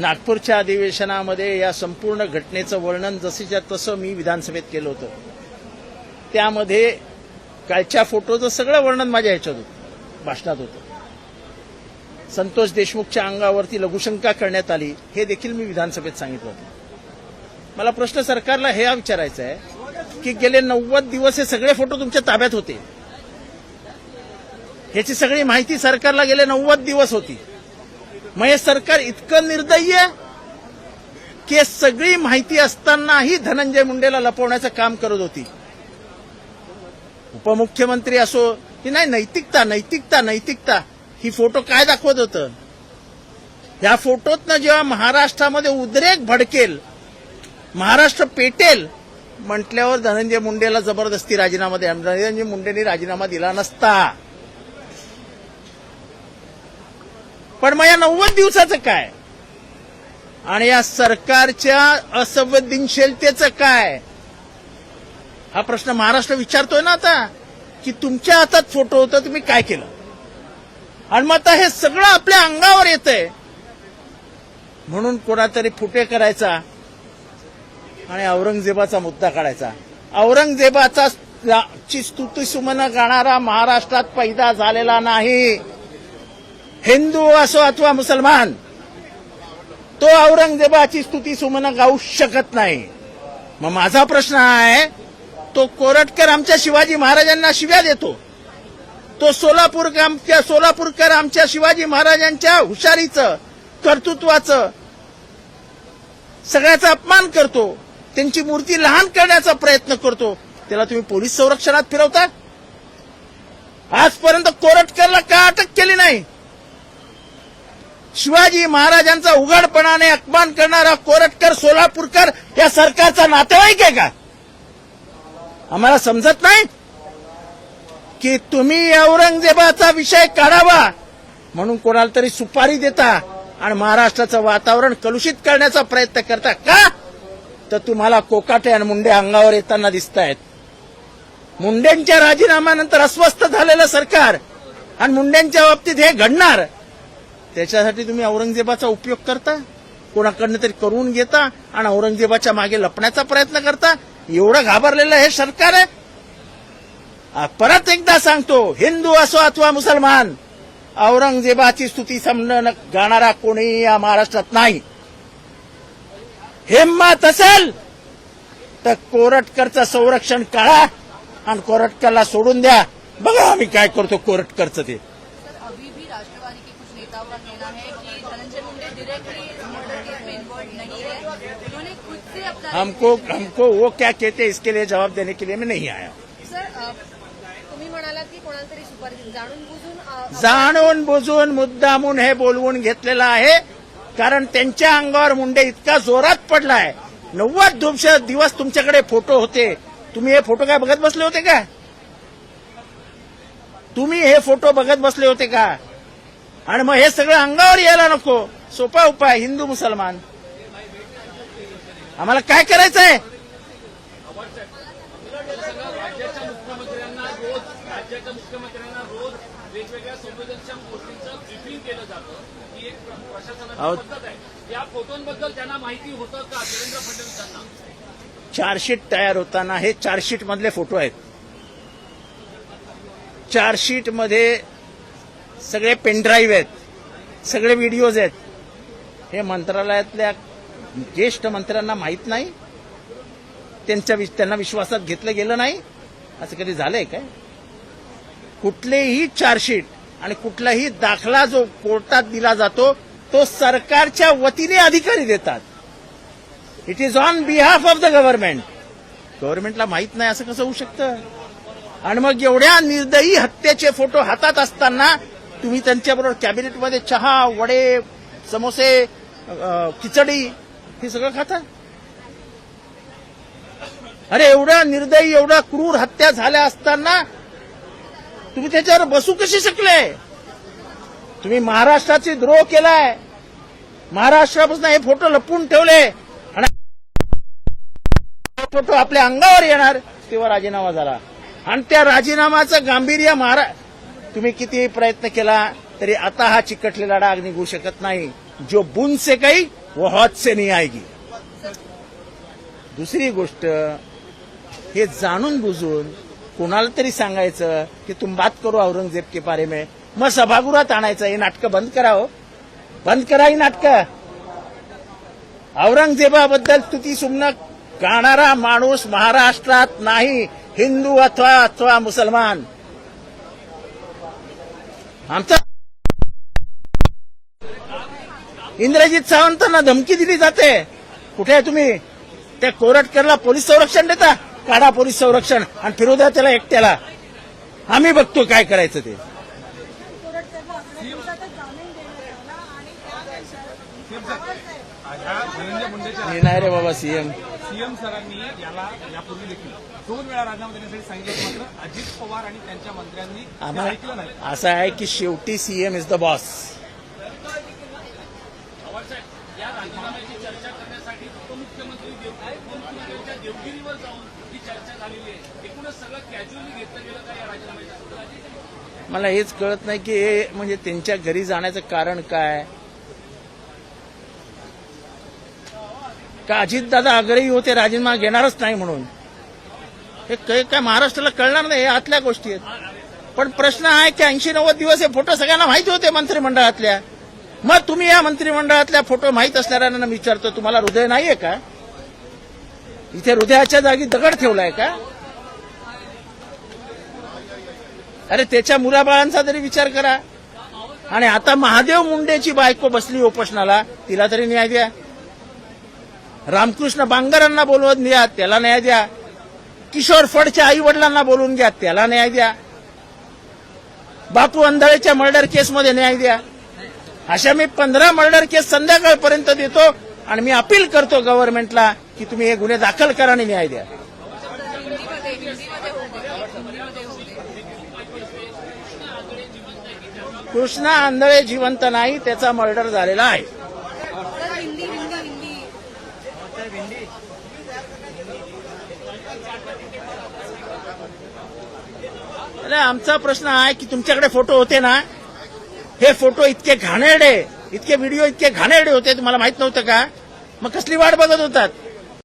नागपूरच्या अधिवेशनामध्ये या संपूर्ण घटनेचं वर्णन जशीच्या तसं मी विधानसभेत केलं होतं. त्यामध्ये कालच्या फोटोचं सगळं वर्णन माझ्या ह्याच्यात होतं भाषणात होतं. संतोष देशमुखच्या अंगावरती लघुशंका करण्यात आली हे देखील मी विधानसभेत सांगितलं होतं. मला प्रश्न सरकारला हे विचारायचं आहे की गेले नव्वद दिवस हे सगळे फोटो तुमच्या ताब्यात होते. ह्याची सगळी माहिती सरकारला गेले नव्वद दिवस होती. मग हे सरकार इतकं निर्दयी आहे की सगळी माहिती असतानाही धनंजय मुंडेला लपवण्याचं काम करत होती. उपमुख्यमंत्री असो की नाही नैतिकता नैतिकता नैतिकता ही फोटो काय दाखवत होतं? या फोटोतनं जेव्हा महाराष्ट्रामध्ये उद्रेक भडकेल महाराष्ट्र पेटेल म्हटल्यावर धनंजय मुंडेला जबरदस्ती राजीनामा द्या धनंजय मुंडेंनी राजीनामा दिला नसता. पण मग या नव्वद दिवसाचं काय? आणि या सरकारच्या असंवेदनशीलतेचं काय? हा प्रश्न महाराष्ट्र विचारतोय ना आता की तुमच्या हातात फोटो होता तुम्ही काय केलं? आणि मग आता हे सगळं आपल्या अंगावर येतंय. म्हणून कोणातरी फुटे करायचा आणि औरंगजेबाचा मुद्दा काढायचा. औरंगजेबाचा ची स्तुती सुमन गाणारा महाराष्ट्रात पैदा झालेला नाही. हिंदू असो अथवा मुसलमान तो औरंगजेबाची स्तुती सुमनं गाऊ शकत नाही. मग माझा प्रश्न आहे तो कोरटकर आमच्या शिवाजी महाराजांना शिव्या देतो. तो सोलापूर आमच्या सोलापूरकर आमच्या शिवाजी महाराजांच्या हुशारीचं कर्तृत्वाचं सगळ्याचा अपमान करतो. त्यांची मूर्ती लहान करण्याचा प्रयत्न करतो. त्याला तुम्ही पोलीस संरक्षणात फिरवता? आजपर्यंत कोरटकरला का अटक केली नाही? शिवाजी महाराजांचा उघडपणाने अपमान करणारा कोरटकर सोलापूरकर या सरकारचा नातेवाईक आहे का? आम्हाला समजत नाही? की तुम्ही औरंगजेबाचा विषय काढावा म्हणून कोणाला तरी सुपारी देता आणि महाराष्ट्राचं वातावरण कलुषित करण्याचा प्रयत्न करता का? तर तुम्हाला कोकाटे आणि मुंडे अंगावर येताना दिसत आहेत मुंडेंच्या राजीनाम्यानंतर अस्वस्थ झालेलं सरकार आणि मुंडेंच्या बाबतीत हे घडणार. त्याच्यासाठी तुम्ही औरंगजेबाचा उपयोग करता कोणाकडनं तरी करून घेता आणि औरंगजेबाच्या मागे लपण्याचा प्रयत्न करता. एवढं घाबरलेलं हे सरकार आहे. परत एकदा सांगतो हिंदू असो अथवा मुसलमान औरंगजेबाची स्तुती समजणं गाणारा कोणी या महाराष्ट्रात नाही. हिंमत असेल तर कोरटकरचं संरक्षण काढा आणि कोरटकरला सोडून द्या. बघा आम्ही काय करतो कोरटकरचं ते. है कि Dhananjay Munde directly murder case में इन्वॉल्व नहीं है। उन्होंने खुद से अपना हमको हमको वो क्या कहते हैं इसके लिए जवाब देने के लिए मैं नहीं आया। सर अ, तुम्ही म्हणालात की कोणाला तरी सुपारी दिली. जाणून बुजून अ, जाणून बुजून मुद्दामून हे बोलवून घेतलेलं आहे. कारण त्यांच्या अंगावर मुंडे इतका जोरात पडलाय. नव्वद दिवस दिवस तुमच्याकडे फोटो होते. तुम्ही हे फोटो काय बघत बसले होते का? तुम्ही हे फोटो बघत बसले होते का? आणि मग हे सगळं अंगावर यायला नको. सोपा उपाय हिंदू मुसलमान. आम्हाला काय करायचं आहे चार्जशीट तयार होताना हे चार्जशीट मधले फोटो आहेत. चार्जशीटमध्ये सगळे पेनड्राईव्ह आहेत. सगळे व्हिडिओज आहेत. हे मंत्रालयातल्या ज्येष्ठ मंत्र्यांना माहीत नाही. त्यांच्या त्यांना विश्वासात घेतलं गेलं नाही. असं कधी झालंय काय? कुठलेही चार्जशीट आणि कुठलाही दाखला जो कोर्टात दिला जातो तो सरकारच्या वतीने अधिकारी देतात. It is on behalf of the government गव्हर्नमेंटला माहीत नाही असं कसं होऊ शकतं? आणि मग एवढ्या निर्दयी हत्येचे फोटो हातात असताना तुम्ही त्यांच्याबरोबर कॅबिनेटमध्ये चहा वडे समोसे खिचडी हे सगळं खाता? अरे एवढा निर्दयी एवढ्या क्रूर हत्या झाल्या असताना तुम्ही त्याच्यावर बसू कशी शकले? तुम्ही महाराष्ट्राची द्रोह केलाय. महाराष्ट्रापासून हे फोटो लपवून ठेवले आणि फोटो आपल्या अंगावर येणार तेव्हा राजीनामा झाला. आणि त्या राजीनामाचं गांभीर्य महारा तुम्ही कितीही प्रयत्न केला तरी आता हा चिकटलेला डाग निघू शकत नाही. जो बुन से काही व हॉत से नाही आएगी दुसरी गोष्ट हे जाणून बुजून कोणाला तरी सांगायचं की तुम बात करू औरंगजेब के बारे में. मग सभागृहात आणायचं हे नाटकं बंद करावं हो. बंद करा ही नाटकं. औरंगजेबाबद्दल स्तुती सुमन गाणारा माणूस महाराष्ट्रात नाही हिंदू अथवा अथवा मुसलमान. आमचा इंद्रजित सावंतांना धमकी दिली जाते. कुठे आहे तुम्ही? त्या कोरटकरला पोलीस संरक्षण देता? काढा पोलीस संरक्षण आणि फिरू द्या त्याला एकट्याला. आम्ही बघतो काय करायचं ते. नाही रे बाबा सीएम सीएम सरांनी याला यापूर्वी देखील दोन वेळा राजीनामा देण्यासाठी सांगितलं मात्र अजित पवार आणि त्यांच्या मंत्र्यांनी ऐकलं नाही. असं आहे की शेवटी सीएम इज द बॉस पवारसाहेब या राजीनाम्याची चर्चा करण्यासाठी उपमुख्यमंत्री देव उपमुख्यमंत्र्यांच्या देवगिरीवर जाऊन ही चर्चा झालेली आहे. एकूणच सगळं कॅज्युअली घेतलं गेलं का या राजीनाम्याच्या? संदर्भात? मला हेच कळत नाही की हे म्हणजे त्यांच्या घरी जाण्याचं कारण काय? का अजितदादा आग्रही होते राजीनामा घेणारच नाही म्हणून. हे काय काय महाराष्ट्राला कळणार नाही हे आतल्या गोष्टी आहेत. पण प्रश्न आहे की ऐंशी नव्वद दिवस हे फोटो सगळ्यांना माहिती होते मंत्रिमंडळातल्या. मग तुम्ही या मंत्रिमंडळातल्या फोटो माहीत असणाऱ्यांना विचारतो तुम्हाला हृदय नाहीये का? इथे हृदयाच्या जागी दगड ठेवलाय का? अरे त्याच्या मुलाबाळांचा तरी विचार करा. आणि आता महादेव मुंडेची बायको बसली उपोषणाला तिला तरी न्याय द्या. रामकृष्ण बांगरांना बोलवून द्या त्याला न्याय द्या. किशोर फडच्या आई वडिलांना बोलवून घ्या त्याला न्याय द्या. बापू अंधळेच्या मर्डर केसमध्ये न्याय द्या. अशा मी पंधरा मर्डर केस संध्याकाळपर्यंत देतो आणि मी अपील करतो गव्हर्नमेंटला की तुम्ही हे गुन्हे दाखल करा आणि न्याय द्या. कृष्णा आंधळे जिवंत नाही त्याचा मर्डर झालेला आहे सर हिंदी हिंदी हिंदी अरे आमचा प्रश्न आहे की तुमच्याकडे फोटो होते ना हे फोटो इतके घाणेरडे इतके व्हिडिओ इतके घाणेरडे होते तुम्हाला माहीत नव्हतं का? मग कसली वाट बघत होतात?